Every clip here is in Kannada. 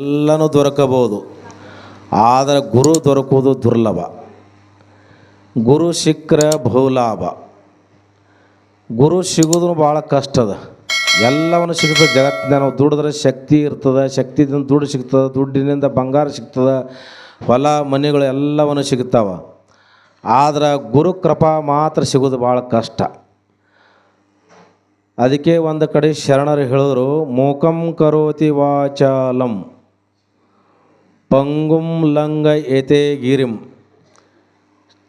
ಎಲ್ಲನೂ ದೊರಕಬಹುದು. ಆದರೆ ಗುರು ದೊರಕುವುದು ದುರ್ಲಭ. ಗುರು ಸಿಕ್ಕರೆ ಬಹುಲಾಭ ಗುರು ಸಿಗೋದು ಭಾಳ ಕಷ್ಟ ಅದ. ಎಲ್ಲವನ್ನು ಸಿಗ್ತದೆ ಜಗತ್ತಿನ ನಾವು ದುಡಿದ್ರೆ ಶಕ್ತಿ ಇರ್ತದೆ. ಶಕ್ತಿದಿಂದ ದುಡ್ಡು ಸಿಗ್ತದೆ. ದುಡ್ಡಿನಿಂದ ಬಂಗಾರ ಸಿಗ್ತದೆ. ಹೊಲ, ಮನೆಗಳು ಎಲ್ಲವನ್ನು ಸಿಗ್ತಾವ ಆದರೆ ಗುರು ಕೃಪಾ ಮಾತ್ರ ಸಿಗೋದು ಭಾಳ ಕಷ್ಟ. ಅದಕ್ಕೆ ಒಂದು ಕಡೆ ಶರಣರು ಹೇಳಿದ್ರು, ಮೂಕಂ ಕರೋತಿ ವಾಚಾಲಂ. ಪಂಗುಂ ಲಂಗ ಏತೆ ಗಿರಿಂ.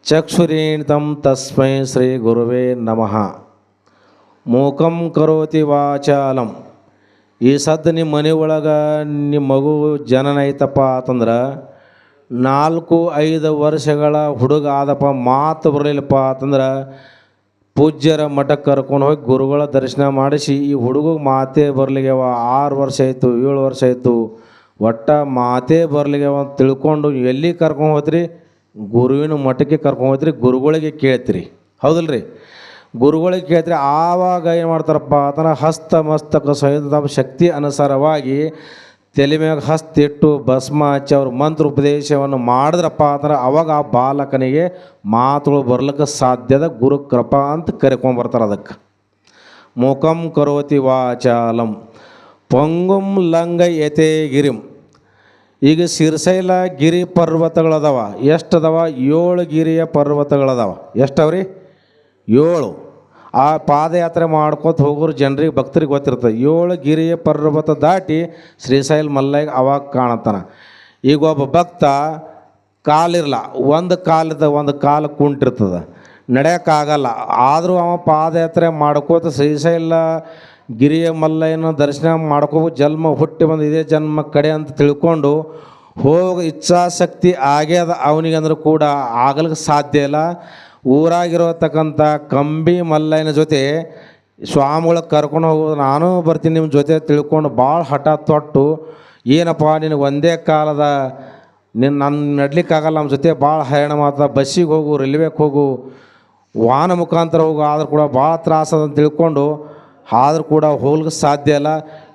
ಚಕ್ಷುರೇಣಿತಂ ತಸ್ಮೈ ಶ್ರೀ ಗುರುವೇ ನಮಃ. ಮೂಕಂ ಕರೋತಿ ವಾಚಾಲಂ. ಈ ಸದ್ದು ನಿಮ್ಮ ಮನೆ ಒಳಗೆ ನಿಮ್ಮ ಮಗು ಜನನ ಐತಪ್ಪ ಅಂತಂದ್ರೆ ನಾಲ್ಕು ಐದು ವರ್ಷಗಳ ಹುಡುಗ ಆದಪ್ಪ ಮಾತು ಬರಲಿಲ್ಲಪ್ಪ ಅಂತಂದ್ರೆ ಪೂಜ್ಯರ ಮಠಕ್ಕೆ ಕರ್ಕೊಂಡು ಹೋಗಿ ಗುರುಗಳ ದರ್ಶನ ಮಾಡಿಸಿ ಈ ಹುಡುಗ ಮಾತೇ ಬರಲಿಗೆವ ಆರು ವರ್ಷ ಆಯಿತು, ಏಳು ವರ್ಷ ಆಯಿತು. ಒಟ್ಟ ಮಾತೇ ಬರಲಿಗೆ ಅಂತ ತಿಳ್ಕೊಂಡು ಎಲ್ಲಿ ಕರ್ಕೊಂಡು ಹೋದ್ರಿ? ಗುರುವಿನ ಮಠಕ್ಕೆ ಕರ್ಕೊಂಡು ಹೋದ್ರಿ, ಗುರುಗಳಿಗೆ ಕೇಳ್ತೀರಿ. ಹೌದಲ್ರಿ? ಗುರುಗಳಿಗೆ ಕೇಳ್ತೀರಿ, ಆವಾಗ ಏನು ಮಾಡ್ತಾರಪ್ಪ ಆತನ ಹಸ್ತ ಮಸ್ತಕ ತಮ್ಮ ಶಕ್ತಿ ಅನುಸಾರವಾಗಿ ತಲೆ ಮ್ಯಾಗ ಹಸ್ತಿಟ್ಟು, ಭಸ್ಮ ಹಚ್ಚಿ ಅವ್ರ ಮಂತ್ರ ಉಪದೇಶವನ್ನು ಮಾಡಿದ್ರಪ್ಪ ಅಂದ್ರೆ ಅವಾಗ ಆ ಬಾಲಕನಿಗೆ ಮಾತುಗಳು ಬರ್ಲಿಕ್ಕೆ ಸಾಧ್ಯದ ಗುರು ಕೃಪಾ ಅಂತ ಕರ್ಕೊಂಬರ್ತಾರೆ ಅದಕ್ಕೆ. ಮುಖಂ ಕರೋತಿ ವಾಚಾಲಂ. ಪೊಂಗುಂ ಲಂಗ ಯತೆ ಗಿರಿಂ. ಈಗ ಸಿರ್ಸೈಲ ಗಿರಿ ಪರ್ವತಗಳದಾವ. ಎಷ್ಟು ಅದಾವ ಏಳು ಗಿರಿಯ ಪರ್ವತಗಳದಾವ. ರೀ ಏಳು. ಆ ಪಾದಯಾತ್ರೆ ಮಾಡ್ಕೊತ ಹೋಗೋರು ಜನರಿಗೆ ಭಕ್ತರಿಗೆ ಗೊತ್ತಿರ್ತದೆ ಏಳು ಗಿರಿಯ ಪರ್ವತ ದಾಟಿ ಶ್ರೀಶೈಲ ಮಲ್ಲೈಗೆ ಅವಾಗ ಕಾಣತ್ತಾನ. ಈಗ ಒಬ್ಬ ಭಕ್ತ ಕಾಲಿರಲ್ಲ ಒಂದು ಕಾಲದ ಒಂದು ಕಾಲು ಕುಂಟಿರ್ತದೆ. ನಡೆಯೋಕ್ಕಾಗಲ್ಲ. ಆದರೂ ಅವ ಪಾದಯಾತ್ರೆ ಮಾಡ್ಕೋತ ಶ್ರೀಶೈಲ ಗಿರಿಯ ಮಲ್ಲಯ್ಯನ ದರ್ಶನ ಮಾಡ್ಕೋ ಜನ್ಮ ಹುಟ್ಟಿ ಬಂದು ಇದೇ ಜನ್ಮ ಕಡೆ ಅಂತ ತಿಳ್ಕೊಂಡು ಹೋಗ ಇಚ್ಛಾಶಕ್ತಿ ಆಗ್ಯದ ಅವನಿಗಂದ್ರೂ ಕೂಡ ಆಗಲಿಕ್ಕೆ ಸಾಧ್ಯ ಇಲ್ಲ. ಊರಾಗಿರತಕ್ಕಂಥ ಕಂಬಿ ಮಲ್ಲಯ್ಯನ ಜೊತೆ ಸ್ವಾಮಿಗಳ ಕರ್ಕೊಂಡು ಹೋಗೋದು ನಾನು ಬರ್ತೀನಿ ನಿಮ್ಮ ಜೊತೆ ತಿಳ್ಕೊಂಡು ಭಾಳ ಹಠ ತೊಟ್ಟು, ಏನಪ್ಪ, ನಿನಗೆ ಒಂದೇ ಕಾಲದ ನಿನ್ನ ನನ್ನ ನಡ್ಲಿಕ್ಕಾಗಲ್ಲ, ನಮ್ಮ ಜೊತೆ ಭಾಳ ಹೈರಾಣ ಮಾತ್ರ ಬಸ್ಸಿಗೆ ಹೋಗು ರೈಲ್ವೆಗೆ ಹೋಗು, ವಾಹನ ಮುಖಾಂತರ ಹೋಗು, ಆದರೂ ಕೂಡ ಭಾಳ ತ್ರಾಸದ ತಿಳ್ಕೊಂಡು ಆದರೂ ಕೂಡ ಹೋಗ್ಲಿಕ್ಕೆ ಸಾಧ್ಯ ಇಲ್ಲ.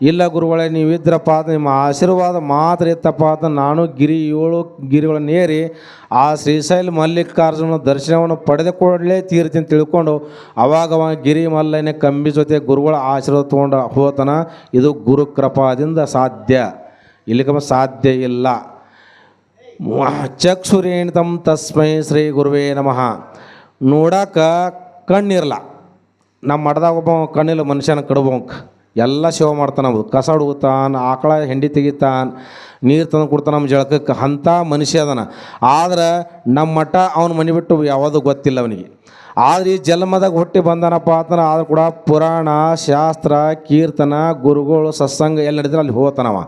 ಇಲ್ಲ ಗುರುಗಳೇ ನೀವು ಇದ್ರಪ್ಪ ನಿಮ್ಮ ಆಶೀರ್ವಾದ ಮಾತ್ರ ಇತ್ತಪ್ಪ ಅಂತ ನಾನು ಗಿರಿ ಏಳು ಗಿರಿಗಳನ್ನೇರಿ ಆ ಶ್ರೀಶೈಲ ಮಲ್ಲಿಕಾರ್ಜುನ ದರ್ಶನವನ್ನು ಪಡೆದುಕೊಳ್ಳೇ ತೀರ್ತೀನಿ ತಿಳ್ಕೊಂಡು ಅವಾಗ ಅವ ಗಿರಿ ಮಲ್ಲನೆ ಕಂಬಿ ಜೊತೆ ಗುರುಗಳ ಆಶೀರ್ವಾದ ತೊಗೊಂಡು ಹೋತನ ಇದು ಗುರು ಕೃಪಾದಿಂದ ಸಾಧ್ಯ. ಇಲ್ಲಿಗೆ ಸಾಧ್ಯ ಇಲ್ಲ. ಚಕ್ಷುರೇಣಿತಂ ತಸ್ಮೈ ಶ್ರೀ ಗುರುವೇ ನಮಃ. ನೋಡಕ್ಕೆ ಕಣ್ಣಿರಲ್ಲ ನಮ್ಮ ಮಠದಾಗ ಒಬ್ಬ ಕಣ್ಣಿಲ್ಲ ಮನುಷ್ಯನ ಕಡ್ಬೋಂಕ್. ಎಲ್ಲ ಸೇವೆ ಮಾಡ್ತಾನೆ ಅವ್ರು ಕಸ ಹುಡುಗುತ್ತಾನ, ಆಕಳ ಹೆಂಡಿ ತೆಗಿತಾನೆ, ನೀರು ತಂದು ಕೊಡ್ತಾನೆ ನಮ್ಮ ಜಳಕಕ್ಕೆ ಅಂಥ ಮನುಷ್ಯ ಅದನ. ಆದ್ರೆ ನಮ್ಮ ಮಠ ಅವನ ಮನೆ ಬಿಟ್ಟು ಯಾವುದು ಗೊತ್ತಿಲ್ಲ ಅವನಿಗೆ. ಆದ್ರೆ ಈ ಜನ್ಮದಾಗ ಹುಟ್ಟಿ ಬಂದಾನಪ್ಪ ಅಂತಂದ್ರೆ ಆದ್ರೂ ಕೂಡ ಪುರಾಣ, ಶಾಸ್ತ್ರ, ಕೀರ್ತನ, ಗುರುಗಳು, ಸತ್ಸಂಗ ಎಲ್ಲಿ ನಡೀತಾರೆ ಅಲ್ಲಿ ಹೋಗ್ತಾನವ.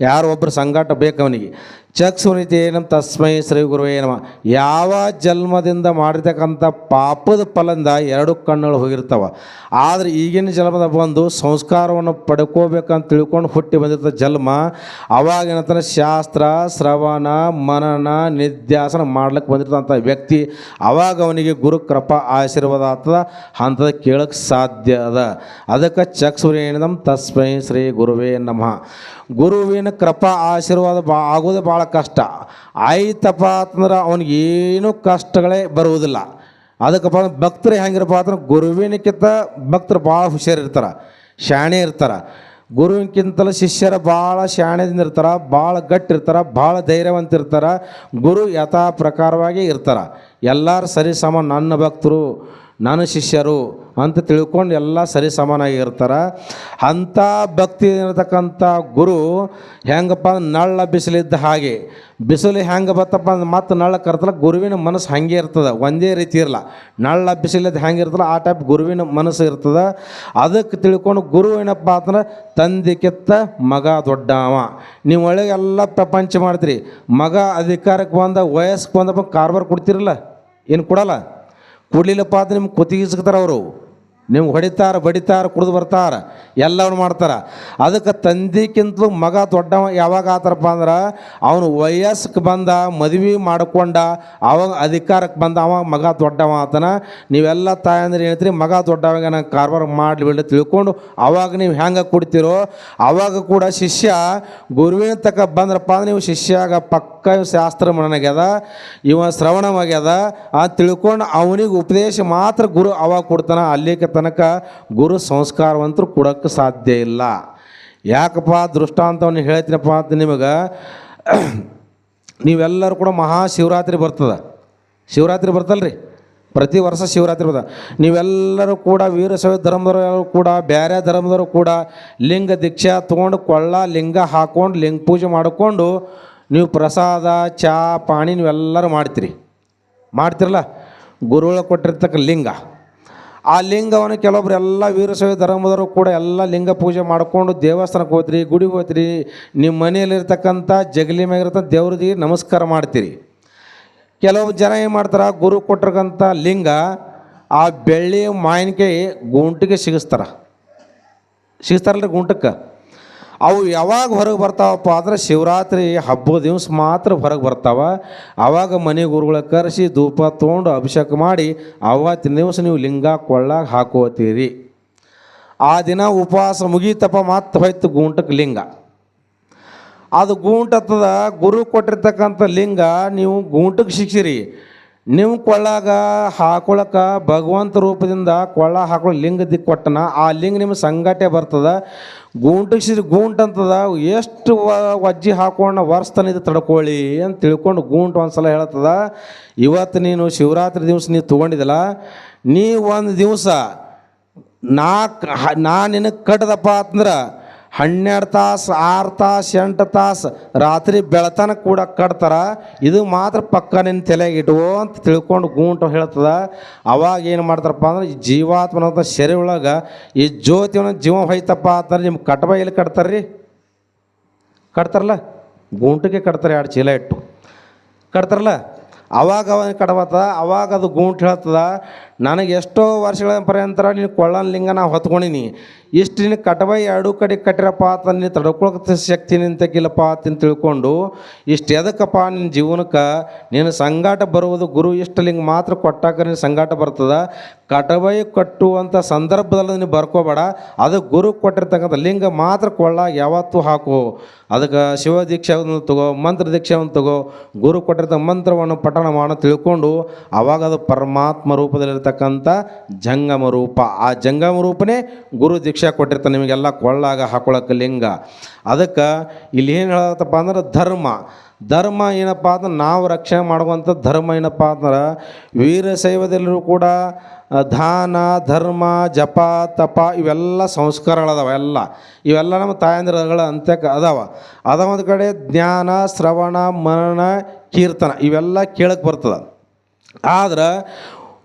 ಯಾರೊಬ್ಬರು ಒಬ್ಬರು ಸಂಗಾಟ ಬೇಕು ಅವನಿಗೆ. ಚಕ್ಷುನಿತಿ ನಮ್ಮ ತಸ್ಮೈ ಶ್ರೀ ಗುರುವೇ ನಮ. ಯಾವ ಜನ್ಮದಿಂದ ಮಾಡಿರ್ತಕ್ಕಂಥ ಪಾಪದ ಫಲದಿಂದ ಎರಡು ಕಣ್ಣುಗಳು ಹೋಗಿರ್ತಾವ. ಆದರೆ ಈಗಿನ ಜನ್ಮದ ಬಂದು ಸಂಸ್ಕಾರವನ್ನು ಪಡ್ಕೋಬೇಕಂತ ತಿಳ್ಕೊಂಡು ಹುಟ್ಟಿ ಬಂದಿರ್ತ ಜನ್ಮ, ಅವಾಗ ಶಾಸ್ತ್ರ, ಶ್ರವಣ, ಮನನ, ನಿಧ್ಯಾಸನ ಮಾಡ್ಲಿಕ್ಕೆ ಬಂದಿರ್ತಂಥ ವ್ಯಕ್ತಿ, ಅವಾಗ ಅವನಿಗೆ ಗುರು ಕೃಪಾ ಆಶೀರ್ವಾದ ಆಗ್ತದ ಅಂಥದ್ದು ಕೇಳಕ್ಕೆ ಸಾಧ್ಯ ಅದ. ಅದಕ್ಕೆ ಚಕ್ಷುರೇಣಿದಂ ತಸ್ಮೈ ಶ್ರೀ ಗುರುವೇ ನಮಃ. ಗುರುವಿನ ಕೃಪಾ ಆಶೀರ್ವಾದ ಬಾ ಆಗೋದು ಭಾಳ ಕಷ್ಟ. ಆಯ್ತಪ್ಪ ಅಂತಂದ್ರೆ ಅವನಿಗೆ ಏನೂ ಕಷ್ಟಗಳೇ ಬರುವುದಿಲ್ಲ. ಅದಕ್ಕಪ್ಪ ಭಕ್ತರು ಹೆಂಗಿರಪ್ಪ ಅಂದ್ರೆ ಗುರುವಿನಕ್ಕಿಂತ ಭಕ್ತರು ಭಾಳ ಹುಷಾರಿರ್ತಾರೆ ಶಾಣೆ ಇರ್ತಾರೆ. ಗುರುವಿನಕ್ಕಿಂತಲೂ ಶಿಷ್ಯರ ಭಾಳ ಶಾಣೆದಿಂದ ಇರ್ತಾರೆ, ಭಾಳ ಗಟ್ಟಿರ್ತಾರೆ ಭಾಳ ಧೈರ್ಯವಂತ ಇರ್ತಾರೆ, ಗುರು ಯಥಾ ಪ್ರಕಾರವಾಗಿ ಇರ್ತಾರೆ. ಎಲ್ಲರೂ ಸರಿ ಸಮ, ನನ್ನ ಭಕ್ತರು ನನ್ನ ಶಿಷ್ಯರು ಅಂತ ತಿಳ್ಕೊಂಡು ಎಲ್ಲ ಸರಿ ಸಮಾನಾಗಿ ಇರ್ತಾರೆ ಅಂಥ ಭಕ್ತಿ ಇರತಕ್ಕಂಥ ಗುರು ಹೆಂಗಪ್ಪ ಅಂದ್ರೆ ನಳ್ಳ ಬಿಸಿಲಿದ್ದ ಹಾಗೆ. ಬಿಸಿಲು ಹೆಂಗೆ ಬತ್ತಪ್ಪ ಅಂದ್ರೆ ಮತ್ತೆ ನಳ್ಳ ಕರ್ತಲ್ಲ ಗುರುವಿನ ಮನಸ್ಸು ಹಾಗೆ ಇರ್ತದೆ, ಒಂದೇ ರೀತಿ ಇರಲ್ಲ ನಳ್ಳ ಬಿಸಿಲಿದ್ದು ಹೆಂಗೆ ಇರ್ತಲ್ಲ ಆ ಟೈಪ್ ಗುರುವಿನ ಮನಸ್ಸು ಇರ್ತದೆ. ಅದಕ್ಕೆ ತಿಳ್ಕೊಂಡು ಗುರು ಏನಪ್ಪ ತಂದೆ ಕೆತ್ತ ಮಗ ದೊಡ್ಡವ. ನೀವು ಎಲ್ಲ ಪ್ರಪಂಚ ಮಾಡ್ತೀರಿ. ಮಗ ಅಧಿಕಾರಕ್ಕೆ ಬಂದ ವಯಸ್ಸಿಗೆ ಬಂದಪ್ಪ ಕಾರ್ಬಾರ್ ಕೊಡ್ತಿರಲ್ಲ? ಏನು ಕೊಡಲ್ಲ? ಕೊಡ್ಲಿಲ್ಲಪ್ಪ ಅಂತ ನಿಮ್ಗೆ ಕುತ್ತಿಗಿಸ್ತಾರೆ ಅವರು. ನಿಮ್ಗೆ ಹೊಡಿತಾರ, ಬಡಿತಾರ, ಕುಡಿದು ಬರ್ತಾರ ಎಲ್ಲವನ್ನು ಮಾಡ್ತಾರ. ಅದಕ್ಕೆ ತಂದಿಕ್ಕಿಂತಲೂ ಮಗ ದೊಡ್ಡವ ಯಾವಾಗ ಆತಾರಪ್ಪ ಅಂದ್ರೆ, ಅವನು ವಯಸ್ಸಿಗೆ ಬಂದ, ಮದುವೆ ಮಾಡಿಕೊಂಡ, ಅವಾಗ ಅಧಿಕಾರಕ್ಕೆ ಬಂದ, ಅವಾಗ ಮಗ ದೊಡ್ಡವ ಆತನ. ನೀವೆಲ್ಲ ತಾಯಂದ್ರೆ ಹೇಳ್ತೀರಿ, ಮಗ ದೊಡ್ಡವಾಗ ನಂಗೆ ಕಾರ್ಬಾರ ಮಾಡಲಿ ತಿಳ್ಕೊಂಡು ಅವಾಗ ನೀವು ಹೆಂಗೆ ಕೊಡ್ತೀರೋ, ಅವಾಗ ಕೂಡ ಶಿಷ್ಯ ಗುರುವಿನ ತಕ್ಕ ಬಂದ್ರಪ್ಪ ಅಂದ್ರೆ ನೀವು ಶಿಷ್ಯಾಗ ಪಕ್ಕ ಶಾಸ್ತ್ರ ಮನಗ್ಯದ ಇವ ಶ್ರವಣವಾಗ್ಯದ, ಆ ತಿಳ್ಕೊಂಡು ಅವನಿಗೆ ಉಪದೇಶ ಮಾತ್ರ ಗುರು ಅವಾಗ ಕೊಡ್ತಾನ ಅಲ್ಲಿಗೆ ತನಕ ಗುರು ಸಂಸ್ಕಾರವಂತರು ಕೊಡೋಕ್ಕೆ ಸಾಧ್ಯ ಇಲ್ಲ. ಯಾಕಪ್ಪ, ದೃಷ್ಟಾಂತವನ್ನು ಹೇಳ್ತೀನಪ್ಪ ಅಂತ ನಿಮಗೆ ನೀವೆಲ್ಲರೂ ಕೂಡ ಮಹಾಶಿವರಾತ್ರಿ ಬರ್ತದೆ. ಶಿವರಾತ್ರಿ ಬರ್ತಲ್ರಿ? ಪ್ರತಿ ವರ್ಷ ಶಿವರಾತ್ರಿ ಬರ್ತದೆ. ನೀವೆಲ್ಲರೂ ಕೂಡ ವೀರಶೈವ ಧರ್ಮದವರು ಕೂಡ ಬೇರೆ ಧರ್ಮದವರು ಕೂಡ ಲಿಂಗ ದೀಕ್ಷೆ ತೊಗೊಂಡು ಕೊಳ್ಳ, ಲಿಂಗ ಹಾಕ್ಕೊಂಡು ಲಿಂಗ ಪೂಜೆ ಮಾಡಿಕೊಂಡು ನೀವು ಪ್ರಸಾದ ಚಾ ಪಾಣಿ ನೀವೆಲ್ಲರೂ ಮಾಡ್ತೀರಿ. ಮಾಡ್ತಿರಲ್ಲ? ಗುರುಗಳು ಕೊಟ್ಟಿರ್ತಕ್ಕ ಲಿಂಗ. ಆ ಲಿಂಗವನ್ನು ಕೆಲವೊಬ್ರು ಎಲ್ಲ ವೀರಶೈವ ಧರ್ಮದವರು ಕೂಡ ಎಲ್ಲ ಲಿಂಗ ಪೂಜೆ ಮಾಡಿಕೊಂಡು ದೇವಸ್ಥಾನಕ್ಕೆ ಹೋಗ್ತೀರಿ ಗುಡಿಗೆ ಹೋಗ್ತೀರಿ ನಿಮ್ಮ ಮನೆಯಲ್ಲಿರ್ತಕ್ಕಂಥ ಜಗಲಿ ಮ್ಯಾಗಿರ್ತಕ್ಕಂಥ ದೇವ್ರಿಗೆ ನಮಸ್ಕಾರ ಮಾಡ್ತೀರಿ. ಕೆಲವು ಜನ ಏನು ಮಾಡ್ತಾರೆ, ಗುರು ಕೊಟ್ಟಿರ್ತಕ್ಕಂಥ ಲಿಂಗ ಆ ಬೆಳ್ಳಿ ಮಾವಿನಕಾಯಿ ಗುಂಟಿಗೆ ಸಿಗಿಸ್ತಾರ. ಸಿಗಿಸ್ತಾರಲ್ರಿ ಗುಂಟಕ್ಕೆ? ಅವು ಯಾವಾಗ ಹೊರಗೆ ಬರ್ತಾವಪ್ಪ ಅಂದ್ರೆ ಶಿವರಾತ್ರಿ ಹಬ್ಬದ ದಿವಸ ಮಾತ್ರ ಹೊರಗೆ ಬರ್ತಾವ. ಆವಾಗ ಮನೆ ಗುರುಗಳ ಕರೆಸಿ ಧೂಪ ತೊಗೊಂಡು ಅಭಿಷೇಕ ಮಾಡಿ ಅವತ್ತಿನ ದಿವಸ ನೀವು ಲಿಂಗ ಕೊಳ್ಳಾಗ ಹಾಕೋತೀರಿ ಆ ದಿನ ಉಪವಾಸ ಮುಗೀತಪ್ಪ ಮತ್ತೆ ಹೋಯ್ತು ಗೂಂಟಕ್ಕೆ ಲಿಂಗ. ಅದು ಗೂಂಟತ್ತದ ಗುರು ಕೊಟ್ಟಿರ್ತಕ್ಕಂಥ ಲಿಂಗ ನೀವು ಗೂಂಟಕ್ಕೆ ಶಿಕ್ಷಿರಿ. ನಿಮ್ಮ ಕೊಳ್ಳಾಗ ಹಾಕೊಳಕ ಭಗವಂತ ರೂಪದಿಂದ ಕೊಳ್ಳ ಹಾಕೊಳ್ಳೋ ಲಿಂಗ ದಿಕ್ಕು ಕೊಟ್ಟನ ಆ ಲಿಂಗ ನಿಮ್ಮ ಸಂಗಟೆ ಬರ್ತದ. ಗೂಂಟಿಸಿದ ಸಿರಿ ಗೂಂಟ್ ಅಂತದ, ಎಷ್ಟು ವಜ್ಜಿ ಹಾಕೊಂಡು ವರ್ಷತನ ಇದು ತಡ್ಕೊಳ್ಳಿ ಅಂತ ತಿಳ್ಕೊಂಡು ಗೂಂಟ್ ಒಂದ್ಸಲ ಹೇಳ್ತದ, ಇವತ್ತು ನೀನು ಶಿವರಾತ್ರಿ ದಿವಸ ನೀವು ತೊಗೊಂಡಿದ್ದಲ್ಲ ನೀ ಒಂದು ದಿವಸ ನಾಲ್ಕು ನಾ ನಿನಗೆ ಕಟ್ಟದಪ್ಪ ಅಂತಂದ್ರೆ ಹನ್ನೆರಡು ತಾಸು, ಆರು ತಾಸು, ಎಂಟು ತಾಸು ರಾತ್ರಿ ಬೆಳತನ ಕೂಡ ಕಟ್ತಾರ. ಇದು ಮಾತ್ರ ಪಕ್ಕ ನಿನ್ನ ತಲೆಗೆ ಇಟ್ಕೋ ಅಂತ ತಿಳ್ಕೊಂಡು ಗೂಂಟ ಹೇಳ್ತದ. ಅವಾಗ ಏನು ಮಾಡ್ತಾರಪ್ಪ ಅಂದ್ರೆ, ಈ ಜೀವಾತ್ಮನ ಶರೀರ ಒಳಗೆ ಈ ಜ್ಯೋತಿವನ ಜೀವ ಹೋಯ್ತಪ್ಪ ಅಂತಂದ್ರೆ ನಿಮ್ಗೆ ಕಟ್ಬ ಎಲ್ಲಿ ಕಟ್ತಾರ್ರಿ? ಕಟ್ತಾರಲ್ಲ? ಗೂಂಟಿಗೆ ಕಟ್ತಾರೆ ಎರಡು ಚೀಲ ಇಟ್ಟು. ಕಟ್ತಾರಲ್ಲ? ಅವಾಗ ಅವನ ಕಡಬತ್ತದ ಅವಾಗ ಅದು ಗೂಂಟು ಹೇಳ್ತದ. ನನಗೆ ಎಷ್ಟೋ ವರ್ಷಗಳ ಪರ್ಯಂತರ ನೀನು ಕೊಳ್ಳನ ಲಿಂಗ ನಾ ಹೊತ್ಕೊಂಡಿನಿ. ಇಷ್ಟು ನಿನ್ನ ಕಟಬೈ ಎರಡು ಕಡೆ ಕಟ್ಟಿರಪ್ಪ ಅಂತ ನೀನು ತಡ್ಕೊಳಕ್ಕೆ ಶಕ್ತಿ ನಿಂತಕ್ಕಿಲ್ಲಪ್ಪ ಅಂತ ತಿಳ್ಕೊಂಡು, ಇಷ್ಟು ಎದಕ್ಕಪ್ಪ ನಿನ್ನ ಜೀವನಕ್ಕೆ? ನೀನು ಸಂಗಾಟ ಬರುವುದು ಗುರು ಇಷ್ಟು ಲಿಂಗ ಮಾತ್ರ ಕೊಟ್ಟಾಕ ನಿನ್ನ ಸಂಗಾಟ ಬರ್ತದ? ಕಟಬೈ ಕಟ್ಟುವಂಥ ಸಂದರ್ಭದಲ್ಲಿ ನೀನು ಬರ್ಕೋಬೇಡ. ಅದು ಗುರು ಕೊಟ್ಟಿರ್ತಕ್ಕಂಥ ಲಿಂಗ ಮಾತ್ರ ಕೊಳ್ಳಾಗ ಯಾವತ್ತೂ ಹಾಕು. ಅದಕ್ಕೆ ಶಿವ ದೀಕ್ಷೆಯನ್ನು ತಗೋ, ಮಂತ್ರ ದೀಕ್ಷೆಯನ್ನು ತಗೋ, ಗುರು ಕೊಟ್ಟಿರ್ತಕ್ಕ ಮಂತ್ರವನ್ನು ಪಠಣ ಮಾಡೋ ತಿಳ್ಕೊಂಡು, ಅವಾಗ ಅದು ಪರಮಾತ್ಮ ರೂಪದಲ್ಲಿರ್ತಕ್ಕಂಥ ಜಂಗಮ ರೂಪ. ಆ ಜಂಗಮ ರೂಪನೇ ಗುರು ದೀಕ್ಷೆ ಕೊಟ್ಟಿರ್ತಾನೆ. ನಿಮಗೆಲ್ಲ ಕೊಳ್ಳಾಗ ಹಾಕೊಳಕ್ಕೆ ಲಿಂಗ. ಅದಕ್ಕೆ ಇಲ್ಲಿ ಏನು ಹೇಳತ್ತಪ್ಪ ಅಂದ್ರೆ ಧರ್ಮ. ಧರ್ಮ ಏನಪ್ಪ ಅಂದ್ರೆ ನಾವು ರಕ್ಷಣೆ ಮಾಡುವಂಥ ಧರ್ಮ ಏನಪ್ಪ ಅಂದ್ರೆ ವೀರಶೈವದಲ್ಲರೂ ಕೂಡ ದಾನ, ಧರ್ಮ, ಜಪ, ತಪ ಇವೆಲ್ಲ ಸಂಸ್ಕಾರಗಳದಾವ ಎಲ್ಲ. ಇವೆಲ್ಲ ನಮ್ಮ ತಾಯಂದಿರಗಳ ಅಂತ್ಯಕ ಅದಾವ. ಅದ ಒಂದು ಕಡೆ ಜ್ಞಾನ, ಶ್ರವಣ ಮರಣ ಕೀರ್ತನ ಇವೆಲ್ಲ ಕೇಳಕ್ಕೆ ಬರ್ತದೆ. ಆದ್ರೆ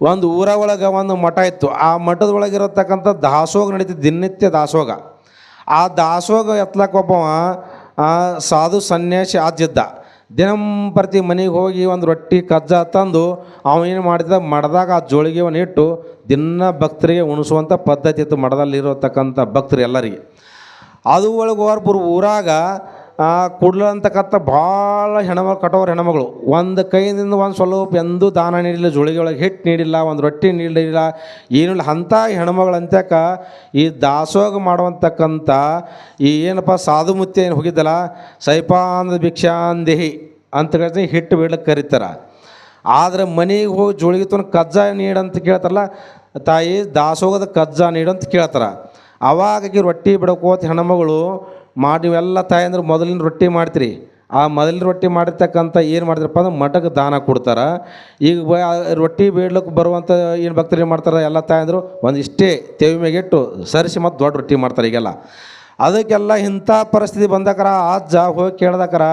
ಒಂದು ಊರ ಒಳಗೆ ಒಂದು ಮಠ ಇತ್ತು. ಆ ಮಠದ ಒಳಗಿರತಕ್ಕಂಥ ದಾಸೋಗ ನಡೀತಿತ್ತು, ದಿನನಿತ್ಯ ದಾಸೋಗ ಆ ದಾಸೋಗ ಎತ್ತಲಕ್ಕ ಒಬ್ಬವ ಸಾಧು ಸನ್ಯಾಸಿ ಆದ್ಯದ್ದ. ದಿನಂಪ್ರತಿ ಮನೆಗೆ ಹೋಗಿ ಒಂದು ರೊಟ್ಟಿ, ಕಜ್ಜ ತಂದು ಏನು ಮಾಡಿದ ಮಠದಾಗ ಆ ಜೋಳಿಗೆವನ್ನು ಇಟ್ಟು ದಿನ ಭಕ್ತರಿಗೆ ಉಣಿಸುವಂಥ ಪದ್ಧತಿ ಇತ್ತು ಮಠದಲ್ಲಿರತಕ್ಕಂಥ ಭಕ್ತರು ಎಲ್ಲರಿಗೆ. ಅದು ಒಳಗೆ ಒಬ್ಬರು ಊರಾಗ ಕುಡ್ಲ ಅಂತಕ್ಕಂಥ ಭಾಳ ಹೆಣ್ಮಗಳು ಕಟೋರ್ ಹೆಣಮಗಳು ಒಂದು ಕೈಯಿಂದ ಒಂದು ಸ್ವಲ್ಪ ಎಂದೂ ದಾನ ನೀಡಿಲ್ಲ, ಜೋಳಿಗೆ ಒಳಗೆ ಹಿಟ್ಟು ನೀಡಿಲ್ಲ, ಒಂದು ರೊಟ್ಟಿ ನೀಡಿಲ್ಲ. ಏನಿಲ್ಲ, ಅಂಥ ಹೆಣ್ಮಗಳು ಅಂತ್ಯಕ ಈ ದಾಸೋಗ ಮಾಡುವಂತಕ್ಕಂಥ ಈ ಏನಪ್ಪ ಸಾಧು ಮುತ್ಯ ಏನು ಹೋಗಿದ್ದಲ್ಲ? ಸೈಪಾಂದ ಭಿಕ್ಷಾಂದೇಹಿ ಅಂತ ಕೇಳ್ತೀನಿ ಹಿಟ್ಟು ಬೀಳಕ್ಕೆ ಕರೀತಾರೆ. ಆದ್ರೆ ಮನೆಗೆ ಹೋಗಿ ಜೋಳಿಗೆ ತೊಗೊಂಡು ಕಜ್ಜ ನೀಡಂತ ಕೇಳ್ತಾರಲ್ಲ, ತಾಯಿ ದಾಸೋಗದ ಕಜ್ಜ ನೀಡಂತ ಕೇಳ್ತಾರೆ. ಅವಾಗ ರೊಟ್ಟಿ ಬಿಡಕೋತ ಹೆಣ್ಮಗಳು ಮಾಡಿ ನೀವೆಲ್ಲ ತಾಯಿ ಅಂದ್ರೆ ಮೊದಲಿನ ರೊಟ್ಟಿ ಮಾಡ್ತೀರಿ. ಆ ಮೊದಲಿನ ರೊಟ್ಟಿ ಮಾಡಿರ್ತಕ್ಕಂಥ ಏನು ಮಾಡಿದ್ರಪ್ಪ ಅಂದ್ರೆ ಮಠಕ್ಕೆ ದಾನ ಕೊಡ್ತಾರೆ. ಈಗ ರೊಟ್ಟಿ ಬೇಡ್ಲಿಕ್ಕೆ ಬರುವಂಥ ಏನು ಭಕ್ತರು ಏನು ಮಾಡ್ತಾರೆ ಎಲ್ಲ ತಾಯಂದರು ಒಂದು ಇಷ್ಟೇ ತೆವಿ ಮೇಗಿಟ್ಟು ಸರಿಸಿ ಮತ್ತು ದೊಡ್ಡ ರೊಟ್ಟಿ ಮಾಡ್ತಾರೆ ಈಗೆಲ್ಲ. ಅದಕ್ಕೆಲ್ಲ ಇಂಥ ಪರಿಸ್ಥಿತಿ ಬಂದಕ್ಕಾರ ಆ ಜಾ ಹೋಗಿ ಕೇಳ್ದಾಕರ,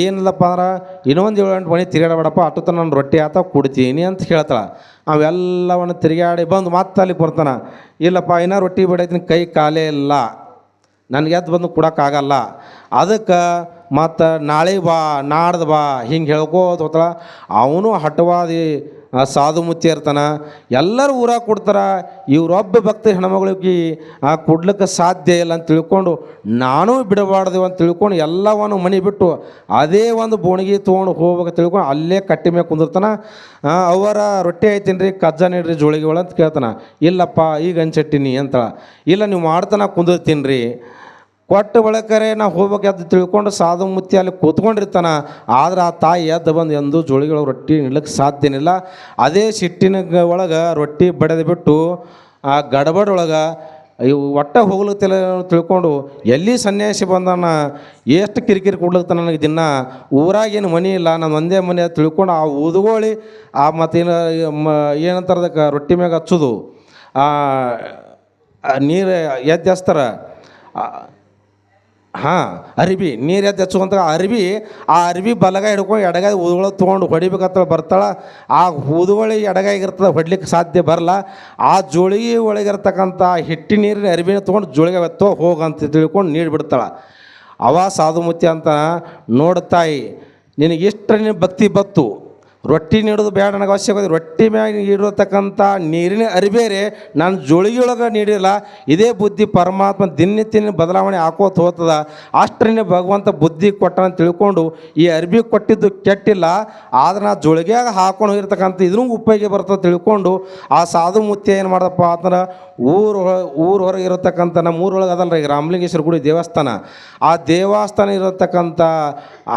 ಏನಿಲ್ಲಪ್ಪ ಅಂದ್ರೆ ಇನ್ನೊಂದು ಏಳು ಎಂಟು ಮನೆ ತಿರುಗಾಡಬೇಡಪ್ಪ, ಅಟ್ಟು ನಾನು ರೊಟ್ಟಿ ಆತ ಕೊಡ್ತೀನಿ ಅಂತ ಹೇಳ್ತಾಳೆ. ಅವೆಲ್ಲವನ್ನು ತಿರುಗಾಡಿ ಬಂದು ಮತ್ತೆ ಅಲ್ಲಿಗೆ ಬರ್ತಾನೆ. ಇಲ್ಲಪ್ಪ, ಇನ್ನೂ ರೊಟ್ಟಿ ಬಿಡೈತೀನಿ ಕೈ ಕಾಲೇ ಇಲ್ಲ. ನನಗೆ ಎದ್ದು ಬಂದು ಕೊಡೋಕ್ಕಾಗಲ್ಲ. ಅದಕ್ಕೆ ಮತ್ತು ನಾಳೆ ಬಾ, ನಾಡ್ದು ಬಾ, ಹಿಂಗೆ ಹೇಳ್ಕೋದು ಹೋತಳ ಅವನು ಹಠವಾದಿ ಆ, ಸಾಧು ಮುತ್ತಿ ಇರ್ತಾನ. ಎಲ್ಲರೂ ಊರಾಗ ಕೊಡ್ತಾರೆ. ಇವರೊಬ್ಬ ಭಕ್ತ ಹೆಣ್ಮಗಳಿಗೆ, ಆ, ಕೊಡ್ಲಿಕ್ಕೆ ಸಾಧ್ಯ ಇಲ್ಲ ಅಂತ ತಿಳ್ಕೊಂಡು, ನಾನು ಬಿಡಬಾರ್ದು ಅಂತ ತಿಳ್ಕೊಂಡು ಎಲ್ಲವನ್ನು ಮನೆ ಬಿಟ್ಟು ಅದೇ ಒಂದು ಬೋಣಿಗೆ ತೊಗೊಂಡು ಹೋಗ್ಬೇಕು ತಿಳ್ಕೊಂಡು ಅಲ್ಲೇ ಕಟ್ಟಿ ಮೇಲೆ ಕುಂದಿರ್ತಾನ. ಅವರ ರೊಟ್ಟಿ ಐತೀನಿ ರೀ ಕಜ್ಜ ನೀಡ್ರಿ ಜೋಳಿಗೆ ಅಂತ ಕೇಳ್ತಾನೆ. ಇಲ್ಲಪ್ಪ, ಈಗ ಹಂಚಟ್ಟಿನಿ ಅಂತ ಇಲ್ಲ, ನೀವು ಮಾಡ್ತಾನೆ ಕುಂದಿರ್ತೀನಿ ರೀ ಕೊಟ್ಟ ಬಳಕರೆ ನಾ ಹೋಗ್ಬೇಕು ಎದ್ದು ತಿಳ್ಕೊಂಡು ಸಾಧು ಮುತ್ತಿ ಅಲ್ಲಿ ಕೂತ್ಕೊಂಡಿರ್ತಾನೆ. ಆದ್ರೆ ಆ ತಾಯಿ ಎದ್ದು ಬಂದು ಎಂದು ಜೋಳಿಗಳು ರೊಟ್ಟಿ ನಿಲ್ಲಕ್ಕೆ ಸಾಧ್ಯನಿಲ್ಲ. ಅದೇ ಸಿಟ್ಟಿನ ಒಳಗೆ ರೊಟ್ಟಿ ಬಡಿದು ಬಿಟ್ಟು, ಆ ಗಡಬಡ ಒಳಗೆ ಇವು ಒಟ್ಟ ಹೋಗ್ಲತ್ತಿಲ್ಲ ತಿಳ್ಕೊಂಡು ಎಲ್ಲಿ ಸನ್ಯಾಸಿ ಬಂದಾನ, ಎಷ್ಟು ಕಿರಿಕಿರಿ ಕೊಡ್ಲತ್ತ ನನಗೆ ದಿನ ಊರಾಗೇನು ಮನೆ ಇಲ್ಲ, ನಾನು ಒಂದೇ ಮನೆ ತಿಳ್ಕೊಂಡು ಆ ಊದುಗೋಳಿ ಆ ಮತ್ತೇನು ಏನಂತಾರೆ ಅದಕ್ಕೆ ರೊಟ್ಟಿ ಮ್ಯಾಗ ಹಚ್ಚೋದು. ನೀರು ಎದ್ದು ಹಚ್ತಾರ. ಹಾಂ, ಅರಿಬಿ, ನೀರು ಎದ್ದು ಹಚ್ಕೊಂತ ಅರಿಬಿ, ಆ ಅರಿಬಿ ಬಲಗೈ ಹಿಡ್ಕೊಂಡು ಎಡಗಾಯಿ ಊದುಗಳ ತೊಗೊಂಡು ಹೊಡಿಬೇಕಂತ ಬರ್ತಾಳೆ. ಆ ಊದುಗಳು ಎಡಗೈಗಿರ್ತದೆ ಹೊಡ್ಲಿಕ್ಕೆ ಸಾಧ್ಯ ಬರಲ್ಲ ಆ ಜೋಳಿಗೆ ಒಳಗಿರ್ತಕ್ಕಂಥ ಹಿಟ್ಟಿ ನೀರಿನ ಅರಿಬಿನ ತೊಗೊಂಡು ಜೋಳಿಗೆ ಎತ್ತೋ ಹೋಗಂತ ತಿಳ್ಕೊಂಡು ನೀರು ಬಿಡ್ತಾಳೆ. ಅವ ಸಾಧುಮುತ್ಯ ಅಂತ ನೋಡ್ತಾಯಿ ನಿನಗೆ ಇಷ್ಟರ ನಿನ್ನ ಭಕ್ತಿ ಬತ್ತು. ರೊಟ್ಟಿ ನೀಡೋದು ಬೇಡ, ನನಗೆ ಅವಶ್ಯಕತೆ ರೊಟ್ಟಿ ಮ್ಯಾಗ ನೀಡಿರತಕ್ಕಂಥ ನೀರಿನ ಅರಿಬೇರೆ ನಾನು ಜೋಳಿಗೆಯೊಳಗೆ ನೀಡಿಲ್ಲ. ಇದೇ ಬುದ್ಧಿ ಪರಮಾತ್ಮ ದಿನನಿತ್ಯ ಬದಲಾವಣೆ ಹಾಕೋತ ಹೋಗ್ತದ. ಅಷ್ಟರನ್ನೇ ಭಗವಂತ ಬುದ್ಧಿ ಕೊಟ್ಟ ಅಂತ ತಿಳ್ಕೊಂಡು ಈ ಅರ್ಬಿ ಕೊಟ್ಟಿದ್ದು ಕೆಟ್ಟಿಲ್ಲ. ಆದ್ರೆ ನಾ ಜೋಳಿಗೆಯಾಗ ಹಾಕೊಂಡು ಹೋಗಿರ್ತಕ್ಕಂಥ ಇದ್ರೂ ಉಪಯೋಗ ಬರ್ತದೆ ತಿಳ್ಕೊಂಡು ಆ ಸಾಧು ಮುತ್ಯ ಏನು ಮಾಡ್ದಪ್ಪ ಅಂತಂದ್ರೆ ಊರು ಊರು ಹೊರಗೆ ಇರತಕ್ಕಂಥ ನಮ್ಮ ಊರೊಳಗೆ ಅದಲ್ಲ ಈಗ ರಾಮಲಿಂಗೇಶ್ವರ ಗುಡಿ ದೇವಸ್ಥಾನ. ಆ ದೇವಸ್ಥಾನ ಇರತಕ್ಕಂಥ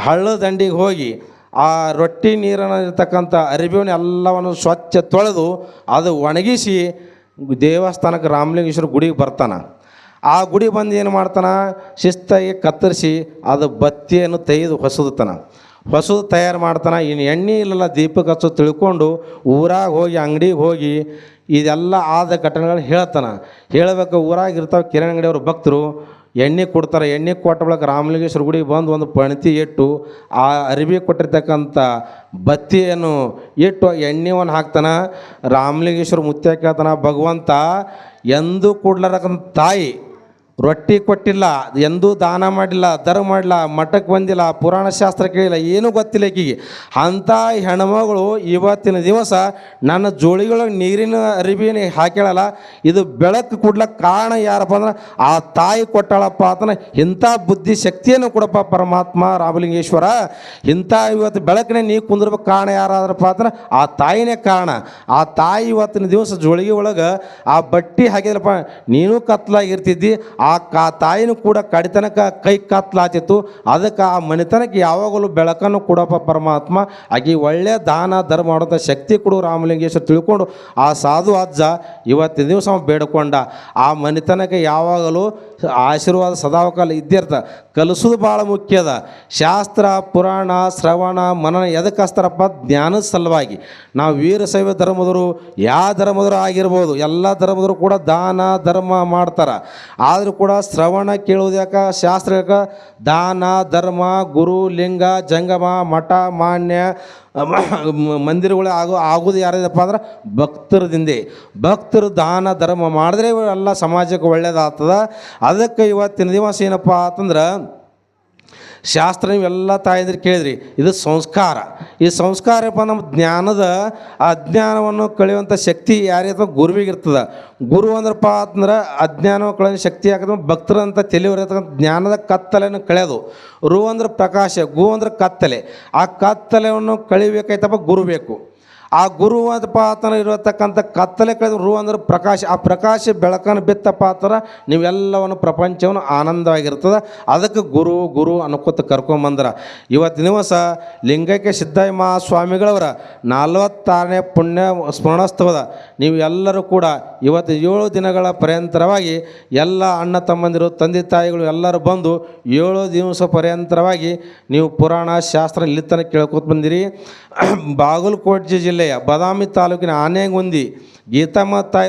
ಹಳ್ಳ ದಂಡಿಗೆ ಹೋಗಿ ಆ ರೊಟ್ಟಿ ನೀರನ್ನು ಇರ್ತಕ್ಕಂಥ ಅರಿಬೇವನ್ನ ಎಲ್ಲವನ್ನು ಸ್ವಚ್ಛ ತೊಳೆದು ಅದು ಒಣಗಿಸಿ ದೇವಸ್ಥಾನಕ್ಕೆ ರಾಮಲಿಂಗೇಶ್ವರ ಗುಡಿಗೆ ಬರ್ತಾನೆ. ಆ ಗುಡಿ ಬಂದು ಏನು ಮಾಡ್ತಾನೆ? ಶಿಸ್ತಾಗಿ ಕತ್ತರಿಸಿ ಅದು ಬತ್ತಿಯನ್ನು ತೆಗೆದು ಹೊಸದುತ್ತಾನ. ಹೊಸದು ತಯಾರು ಮಾಡ್ತಾನೆ. ಇನ್ನು ಎಣ್ಣೆ ಇಲ್ಲಲ್ಲ ದೀಪಕ್ಕೆ ಹಚ್ಚು ತಿಳ್ಕೊಂಡು ಊರಾಗ ಹೋಗಿ ಅಂಗಡಿಗೆ ಹೋಗಿ ಇದೆಲ್ಲ ಆದ ಘಟನೆಗಳು ಹೇಳ್ತಾನೆ. ಹೇಳಬೇಕು ಊರಾಗ ಇರ್ತಾವೆ ಕಿರಣ್ ಅಂಗಡಿಯವ್ರ ಭಕ್ತರು. ಎಣ್ಣೆ ಕೊಡ್ತಾರೆ. ಎಣ್ಣೆ ಕೊಟ್ಟ ಬಳಿಕ ರಾಮಲಿಂಗೇಶ್ವರ ಗುಡಿಗೆ ಬಂದು ಒಂದು ಪಣತಿ ಇಟ್ಟು ಆ ಅರಿವಿ ಕೊಟ್ಟಿರ್ತಕ್ಕಂಥ ಬತ್ತಿಯನ್ನು ಇಟ್ಟು ಎಣ್ಣೆವನ್ನು ಹಾಕ್ತಾನೆ. ರಾಮಲಿಂಗೇಶ್ವರ ಮುತ್ಯ ಹೇಳ್ತಾನೆ ಭಗವಂತ, ಎಂದೂ ಕೊಡ್ಲಾರಕ್ಕಂಥ ತಾಯಿ ರೊಟ್ಟಿ ಕೊಟ್ಟಿಲ್ಲ, ಎಂದೂ ದಾನ ಮಾಡಿಲ್ಲ ದರ ಮಾಡಿಲ್ಲ, ಮಠಕ್ಕೆ ಬಂದಿಲ್ಲ, ಪುರಾಣ ಶಾಸ್ತ್ರ ಕೇಳಿಲ್ಲ, ಏನೂ ಗೊತ್ತಿಲ್ಲ ಈಕಿಗೆ. ಅಂಥ ಹೆಣ್ಮಗಳು ಇವತ್ತಿನ ದಿವಸ ನನ್ನ ಜೋಳಿಗಳೊಳಗೆ ನೀರಿನ ಅರಿವಿನ ಹಾಕ್ಯಾಳಲ್ಲ, ಇದು ಬೆಳಕು ಕೊಡ್ಲಕ್ಕೆ ಕಾರಣ ಯಾರಪ್ಪ ಅಂದ್ರೆ, ಆ ತಾಯಿ ಕೊಟ್ಟಾಳಪ್ಪ ಆತನ ಇಂಥ ಬುದ್ಧಿ ಶಕ್ತಿಯನ್ನು ಕೊಡಪ್ಪ ಪರಮಾತ್ಮ ರಾಮಲಿಂಗೇಶ್ವರ. ಇಂಥ ಇವತ್ತು ಬೆಳಕನೇ ನೀವು ಕುಂದಿರ್ಬೇಕು ಕಾರಣ ಯಾರಾದ್ರಪ್ಪ ಅಂದ್ರೆ, ಆ ತಾಯಿನೇ ಕಾರಣ. ಆ ತಾಯಿ ಇವತ್ತಿನ ದಿವಸ ಜೋಳಿಗೆ ಒಳಗೆ ಆ ಬಟ್ಟಿ ಹಾಕಿದ್ರಪ್ಪ, ನೀನು ಕತ್ಲಾಗಿರ್ತಿದ್ದಿ ಆ ಕಾ ತಾಯಿನೂ ಕೂಡ ಕಡಿತನಕ ಕೈ ಕತ್ಲಾತಿತ್ತು. ಅದಕ್ಕೆ ಆ ಮನೆತನಕ್ಕೆ ಯಾವಾಗಲೂ ಬೆಳಕನ್ನು ಕೊಡಪ್ಪ ಪರಮಾತ್ಮ. ಆಗಿ ಒಳ್ಳೆಯ ದಾನ, ಧರ್ಮ ಮಾಡೋಂಥ ಶಕ್ತಿ ಕೊಡು ರಾಮಲಿಂಗೇಶ್ವರ ತಿಳ್ಕೊಂಡು, ಆ ಸಾಧು ಅಜ್ಜ ಇವತ್ತಿನ ದಿವಸ ಬೇಡ್ಕೊಂಡ. ಆ ಮನೆತನಕ್ಕೆ ಯಾವಾಗಲೂ ಆಶೀರ್ವಾದ ಸದಾವಕಾಲ ಇದ್ದಿರ್ತ ಕಲಿಸೋದು ಭಾಳ ಮುಖ್ಯ ಅದ. ಶಾಸ್ತ್ರ, ಪುರಾಣ, ಶ್ರವಣ, ಮನನ ಎದಕ್ಕೆ ಹಚ್ತಾರಪ್ಪ? ಜ್ಞಾನದ ಸಲುವಾಗಿ. ನಾವು ವೀರಶೈವ ಧರ್ಮದವರು ಯಾವ ಧರ್ಮದವರು ಆಗಿರ್ಬೋದು, ಎಲ್ಲ ಧರ್ಮದವರು ಕೂಡ ದಾನ, ಧರ್ಮ ಮಾಡ್ತಾರೆ. ಆದರೂ ಕೂಡ ಶ್ರವಣ ಕೇಳೋದು ಯಾಕೆ? ದಾನ, ಧರ್ಮ, ಗುರು, ಲಿಂಗ, ಜಂಗಮ, ಮಠ, ಮಾನ್ಯ ಮಂದಿರಗಳು ಆಗೋ ಆಗೋದು ಯಾರಿದಪ್ಪ ಅಂದ್ರೆ ಭಕ್ತರದಿಂದೆ. ಭಕ್ತರು ದಾನ, ಧರ್ಮ ಮಾಡಿದ್ರೆ ಎಲ್ಲ ಸಮಾಜಕ್ಕೆ ಒಳ್ಳೇದಾಗ್ತದ. ಅದಕ್ಕೆ ಇವತ್ತಿನ ದಿವಸ ಏನಪ್ಪ ಅಂತಂದ್ರೆ ಶಾಸ್ತ್ರ ನೀವೆಲ್ಲ ತಾಯಂದ್ರೆ ಕೇಳಿದ್ರಿ, ಇದು ಸಂಸ್ಕಾರ. ಈ ಸಂಸ್ಕಾರ ಏನಪ್ಪ ನಮ್ಮ ಜ್ಞಾನದ ಅಜ್ಞಾನವನ್ನು ಕಳೆಯುವಂಥ ಶಕ್ತಿ ಯಾರಿಗ ಗುರುವಿಗಿರ್ತದ ಗುರು ಅಂದ್ರಪ್ಪ ಅಂತಂದ್ರೆ ಅಜ್ಞಾನ ಕಳೆಯೋ ಶಕ್ತಿ ಯಾಕಂದ್ರೆ ಭಕ್ತರಂತ ತಿಳಿಯವರಿರ್ತಕ್ಕಂಥ ಜ್ಞಾನದ ಕತ್ತಲೆಯನ್ನು ಕಳೆಯೋದು. ರು ಅಂದ್ರೆ ಪ್ರಕಾಶ, ಗು ಅಂದ್ರೆ ಕತ್ತಲೆ. ಆ ಕತ್ತಲೆಯನ್ನು ಕಳಿಬೇಕಾಯ್ತಪ್ಪ ಗುರು ಬೇಕು. ಆ ಗುರುವಾದ ಪಾತ್ರ ಇರತಕ್ಕಂಥ ಕತ್ತಲೆ ಕಳೆದ ರು ಅಂದ್ರೆ ಪ್ರಕಾಶ. ಆ ಪ್ರಕಾಶ ಬೆಳಕನ್ನು ಬಿತ್ತ ಪಾತ್ರ ನೀವೆಲ್ಲವನ್ನು ಪ್ರಪಂಚವನ್ನು ಆನಂದವಾಗಿರ್ತದೆ. ಅದಕ್ಕೆ ಗುರು ಗುರು ಅನ್ಕೋತ ಕರ್ಕೊಂಬಂದ್ರ. ಇವತ್ತು ದಿವಸ ಲಿಂಗೈಕ್ಯ ಸಿದ್ದಯ್ಯ ಮಹಾಸ್ವಾಮಿಗಳವರ ನಲವತ್ತಾರನೇ ಪುಣ್ಯ ಸ್ಮರಣೋತ್ಸವದ ನೀವು ಎಲ್ಲರೂ ಕೂಡ ಇವತ್ತು ಏಳು ದಿನಗಳ ಪರ್ಯಂತರವಾಗಿ ಎಲ್ಲ ಅಣ್ಣ ತಮ್ಮಂದಿರು, ತಂದೆ ತಾಯಿಗಳು ಎಲ್ಲರೂ ಬಂದು ಏಳು ದಿವಸ ಪರ್ಯಂತರವಾಗಿ ನೀವು ಪುರಾಣ ಶಾಸ್ತ್ರ ಇಲ್ಲಿ ತನಕ ಕೇಳ್ಕೊತ ಬಂದಿರಿ. ಬಾಗಲಕೋಟೆ ಜಿಲ್ಲೆಯ ಬದಾಮಿ ತಾಲೂಕಿನ ಆನೆಗುಂದಿ ಗೀತಮ್ಮ ತಾಯಿ